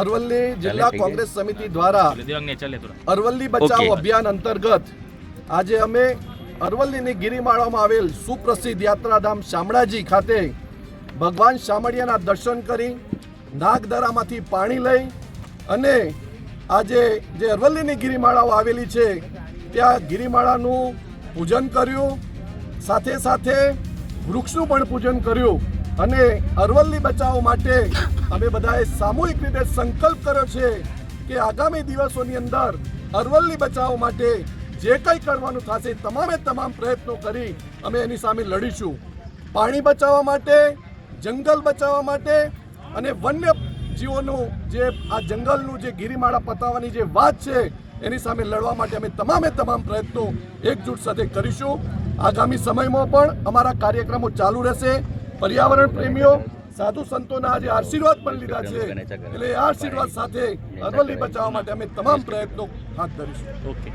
અરવલ્લી જિલ્લા કોંગ્રેસ સમિતિ દ્વારા અરવલ્લી બચાવ અભિયાન અંતર્ગત આજે અમે અરવલ્લીની ગિરિમાળામાં આવેલ સુપ્રસિદ્ધ યાત્રાધામ શામળાજી ખાતે ભગવાન શામળિયાના દર્શન કરી નાગદરામાંથી પાણી લઈ અને આજે જે અરવલ્લીની ગિરિમાળાઓ આવેલી છે ત્યાં ગિરિમાળાનું પૂજન કર્યું. સાથે સાથે વૃક્ષનું પણ પૂજન કર્યું. અને અરવલ્લી બચાવ માટે અમે બધાએ સામૂહિક રીતે સંકલ્પ કર્યો છે કે આગામી દિવસોની અંદર અરવલ્લી બચાવ માટે જે કંઈ કરવાનું થશે તમામે તમામ પ્રયત્નો કરી અમે એની સામે લડીશું. પાણી બચાવવા માટે, જંગલ બચાવવા માટે અને વન્ય જીવોનું જે આ જંગલનું જે ગિરિમાળા પતાવવાની જે વાત છે એની સામે લડવા માટે અમે તમામે તમામ પ્રયત્નો એકજૂટ સાથે કરીશું. આગામી સમયમાં પણ અમારા કાર્યક્રમો ચાલુ રહેશે. પર્યાવરણ પ્રેમીઓ સાધુ સંતોના આજે આશીર્વાદ પણ લીધા છે. એટલે એ આશીર્વાદ સાથે અરવલ્લી બચાવવા માટે અમે તમામ પ્રયત્નો હાથ ધરીશું. ओके